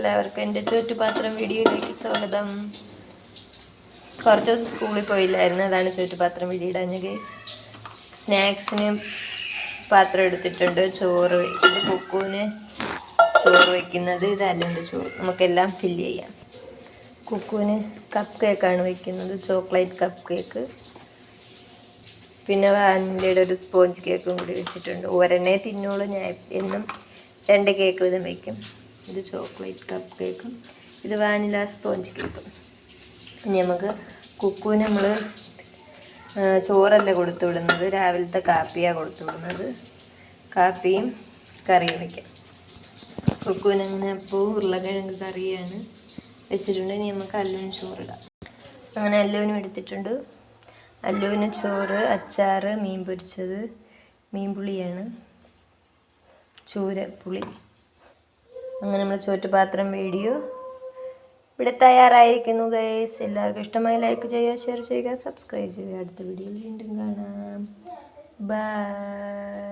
എല്ലാവർക്കും എന്റെ ചുറ്റുപാത്രം വീഡിയോയിലേക്ക് സ്വാഗതം. കുറച്ച് ദിവസം സ്കൂളിൽ പോയില്ലായിരുന്നു അതാണ് ചുറ്റുപാത്രം വീഡിയോ ഇടാഞ്ഞത്. സ്നാക്സിന് പാത്രം എടുത്തിട്ടുണ്ട് ചോറ് കുക്കുവിന് ചോറ് വയ്ക്കുന്നത് ഇത് അല്ലുണ്ട് ചോറ്. നമുക്കെല്ലാം ഫില്ല് ചെയ്യാം. കുക്കുവിന് കപ്പ് കേക്കാണ് വയ്ക്കുന്നത് ചോക്ലേറ്റ് കപ്പ് കേക്ക് പിന്നെ വാനിലയുടെ ഒരു സ്പോഞ്ച് കേക്കും കൂടി വെച്ചിട്ടുണ്ട്. ഒരെണ്ണേ തിന്നോളൂ ഞാൻ എന്നും രണ്ട് കേക്ക് വീതം വയ്ക്കും ഇത് ചോക്ലേറ്റ് കപ്പ് കേക്കും. ഇത് വാനില സ്പോഞ്ച് കേക്കും. ഇനി നമുക്ക് കുക്കുവിന് നമ്മൾ ചോറല്ല കൊടുത്തു വിടുന്നത്. രാവിലത്തെ കാപ്പിയാണ് കൊടുത്തു വിടുന്നത്. കാപ്പിയും കറിയും വയ്ക്കാം കുക്കുവിന് അങ്ങനെ അപ്പോൾ ഉരുളക്കിഴങ്ങ് കറിയാണ് വെച്ചിട്ടുണ്ട്. ഇനി നമുക്ക് അല്ലുവിന് ചോറിടാം. അങ്ങനെ അല്ലുവിനും എടുത്തിട്ടുണ്ട്. അല്ലുവിന് ചോറ് അച്ചാറ് മീൻ പൊരിച്ചത് മീൻ പുളിയാണ് ചൂര പുളി അങ്ങനെ നമ്മൾ ചോറ്റുപാത്രം വീഡിയോ ഇവിടെ തയ്യാറായിരിക്കുന്നു ഗൈസ് എല്ലാവർക്കും ഇഷ്ടമായി ലൈക്ക് ചെയ്യുക ഷെയർ ചെയ്യുക സബ്സ്ക്രൈബ് ചെയ്യുക. അടുത്ത വീഡിയോയിൽ വീണ്ടും കാണാം. ബൈ